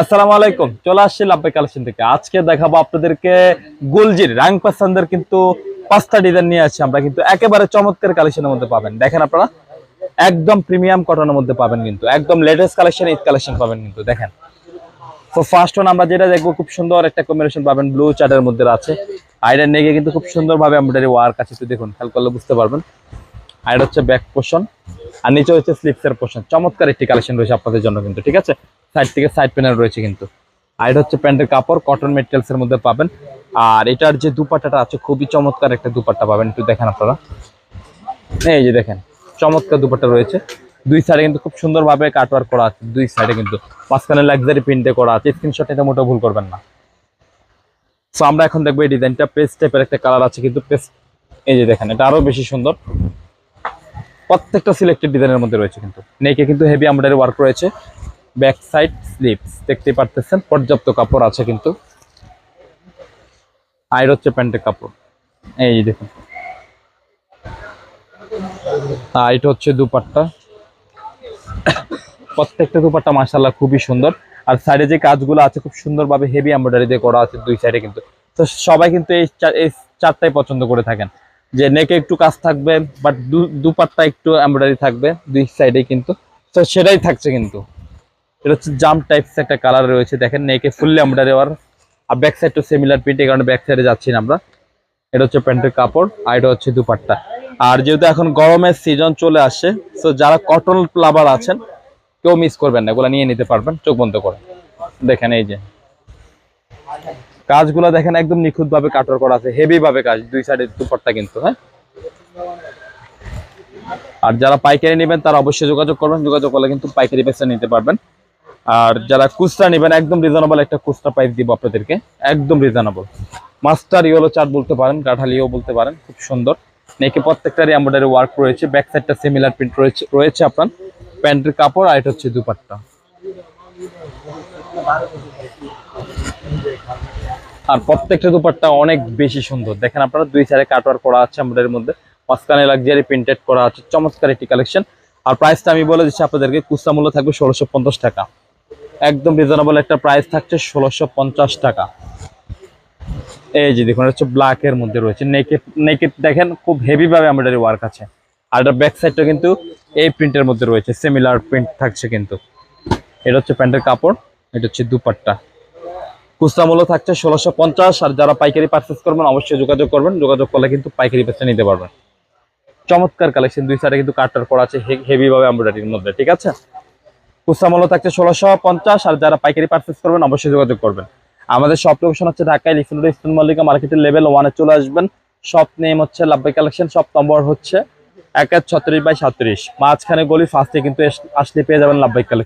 আসসালামু আলাইকুম। চলে আসছি লাভবাই কালেকশন থেকে। আজকে দেখাবো আপনাদেরকে গুলজির রাং পাসানদের কিন্তু পাঁচটা ডিজাইন নিয়ে আসছি আমরা। কিন্তু একেবারে চমৎকার কালেকশনের মধ্যে পাবেন। দেখেন আপনারা, একদম প্রিমিয়াম কটনের মধ্যে পাবেন কিন্তু। একদম লেটেস্ট কালেকশন ঈদ কালেকশন পাবেন কিন্তু। দেখেন, তো ফার্স্ট ওয়ান আমরা যেটা দেখব, খুব সুন্দর একটা কম্বিনেশন পাবেন। ব্লু চার্টের মধ্যে আছে। আইডের নেগে কিন্তু খুব সুন্দরভাবে এমব্রয়ডারি ওয়ার্ক আছে। একটু দেখুন, খেয়াল করলে বুঝতে পারবেন। আর হচ্ছে ব্যাক পোর্শন আর নিচে হচ্ছে স্লিপসের পোর্শন চমৎকার একটি কালেকশন রয়েছে আপনাদের জন্য কিন্তু, ঠিক আছে? সাইড থেকে সাইড প্যানেল রয়েছে কিন্তু। আর এটা হচ্ছে প্যান্টের কাপড় কটন মেটেরিয়ালস এর মধ্যে পাবেন। আর এটার যে দুপাট্টাটা আছে, খুবই চমৎকার একটা দুপাট্টা পাবেন। একটু দেখেন আপনারা। এই যে দেখেন, চমৎকার দুপাট্টা রয়েছে। দুই সাইডে কিন্তু খুব সুন্দরভাবে কাটওয়ার্ক করা আছে। দুই সাইডে কিন্তু মাঝখানে লাক্সারি প্রিন্টে করা আছে। স্ক্রিনশট নিতে মোটেও ভুল করবেন না। সো আমরা এখন দেখব এই ডিজাইনটা পেস্ট টাইপের একটা কালার আছে কিন্তু পেস্ট এই যে দেখেন, এটা আরও বেশি সুন্দর। প্রত্যেকটা সিলেক্টেড ডিজাইনের মধ্যে রয়েছে কিন্তু। নেকে কিন্তু হেভি এমব্রয়ডারি ওয়ার্ক রয়েছে। ব্যাক সাইড স্লিপস দেখতেই পারতেছেন? পর্যাপ্ত কাপড় আছে কিন্তু। আইর হচ্ছে প্যান্টের কাপড়। এই দেখুন। আর এটা হচ্ছে দুপাট্টা। প্রত্যেকটা দুপাট্টা মাশাল্লাহ খুবই সুন্দর। আর সাইডে যে কাজগুলো আছে, খুব সুন্দরভাবে হেভি এমব্রয়ডারি দিয়ে করা আছে দুই সাইডে কিন্তু। তো সবাই কিন্তু এই এই চারটাই পছন্দ করে থাকেন। যে নেকে একটু কাজ থাকবে বাট দুপাট্টা একটু এমব্রয়ডারি থাকবে, দুই সাইডে কিন্তু। তো সেটাই থাকছে কিন্তু। এটা হচ্ছে জাম টাইপস একটা কালার রয়েছে। দেখেন নেকে ফুললি এমব্রয়ডারি আর আর back side too similar print এই কারণে ব্যাক সাইডে যাচ্ছি না আমরা। এটা হচ্ছে প্যান্টের কাপড়, আর এটা হচ্ছে দুপাট্টা। আর যেহেতু এখন গরমের সিজন চলে আসছে তো যারা কটন লাভার আছেন, কেউ মিস করবেন না, এগুলো নিয়ে নিতে পারবেন, চোখ বন্ধ করে দেখেন এই যে। কাজগুলো দেখেন একদম নিখুঁত ভাবে কাটর করা আছে হেভি ভাবে কাজ, দুই সাইডে দুপাট্টা কিন্তু হ্যাঁ? আর যারা পাইকারি নেবেন, তারা অবশ্যই যোগাযোগ করবেন, যোগাযোগ করলে কিন্তু পাইকারি পেসে নিতে পারবেন। আর যারা কুস্তা নেবেন, একদম রিজনেবল একটা কুস্তা প্রাইস দিব আপনাদেরকে। একদম রিজনেবল মাস্টার ইয়েলো চার্ট বলতে পারেন কাঠালিও বলতে পারেন, খুব সুন্দর। নেকে প্রত্যেকটারই এমব্রয়ডারি ওয়ার্ক রয়েছে ব্যাক সাইডটা সিমিলার প্রিন্ট রয়েছে রয়েছে আপনার। প্যান্টের কাপড় আর এটা হচ্ছে দুপাট্টা। আর প্রত্যেকটা দুপাট্টা অনেক বেশি সুন্দর। দেখেন আপনারা, দুই সাইডে কাটওয়ার করা আছে আমাদের মধ্যে। মাঝখানে লাক্সারি প্রিন্টেড করা আছে, চমৎকার একটি কালেকশন আর প্রাইসটা আমি বলে দিচ্ছি আপনাদেরকে কুস্তা মূল্য থাকবে ষোলোশো টাকা। একদম রিজনেবল একটা প্রাইস থাকছে ষোলোশো টাকা। এই যে দেখুন হচ্ছে ব্ল্যাক এর মধ্যে রয়েছে। নেকে নেকে দেখেন, খুব হেভি ভাবে এমব্রয়ডারি ওয়ার্ক আছে। আর এটা ব্যাক সাইডটা কিন্তু এই প্রিন্টের মধ্যে রয়েছে সিমিলার প্রিন্ট থাকছে কিন্তু। এটা হচ্ছে প্যান্টের কাপড়, এটা হচ্ছে দুপাট্টা। খুচরা মূল্য থাকছে ষোলোশো পঞ্চাশ, আর যারা পাইকারি পারচেস করবেন, অবশ্যই যোগাযোগ করবেন। যোগাযোগ করলে কিন্তু পাইকারি পেসে নিতে পারবেন। চমৎকার কালেকশন দুই সাইডে কিন্তু কাটার করা আছে হেভি ভাবে এমব্রয়ডারির মধ্যে, ঠিক আছে? খুচরা মূল্য থাকছে ষোলোশো পঞ্চাশ, আর যারা পাইকারি পারচেস করবেন অবশ্যই যোগাযোগ করবেন। আমাদের শপ লোকেশন হচ্ছে ঢাকায় লিফিনুর ইস্তুল মল্লিকা মার্কেটের লেভেল ওয়ানে চলে আসবেন। শপ নেম হচ্ছে লাভবাই কালেকশন শপ নম্বর হচ্ছে এক এক ছত্রিশ বাই সাতত্রিশ মাঝখানে গলি ফার্স্টে কিন্তু আসলে পেয়ে যাবেন লাভবাই কালেকশন